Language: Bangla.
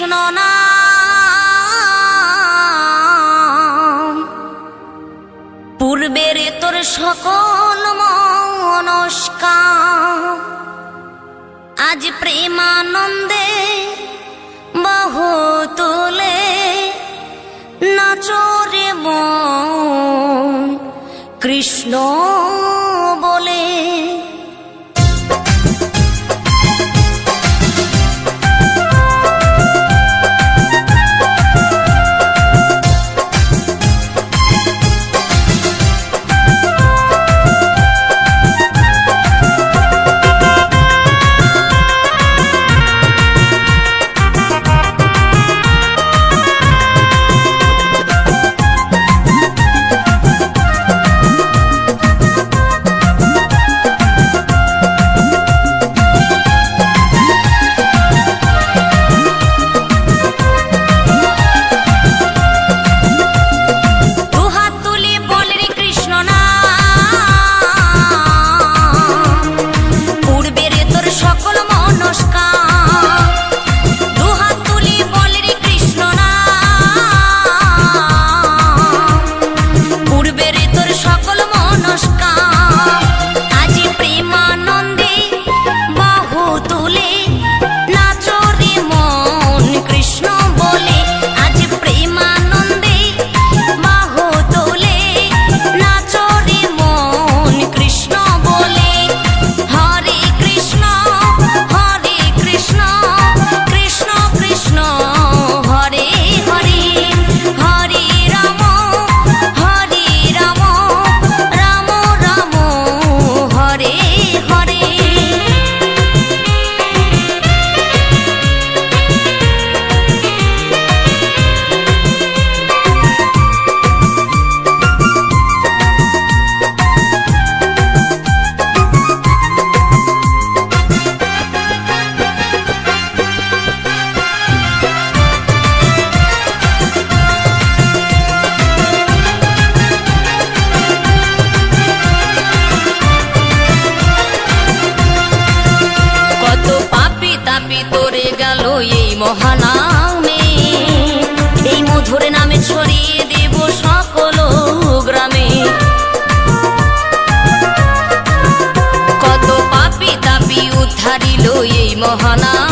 কৃষ্ণ নাম পূর্বের তোর সকল মনস্কার আজ প্রেমানন্দে বহু তুলে নাচরে মন। কৃষ্ণ তোরে গেল এই মহানামে। এই মধুর নামে ছড়িয়ে দেব সকল গ্রামে। কত পাপি তাপি উদ্ধারিল এই মহানাম।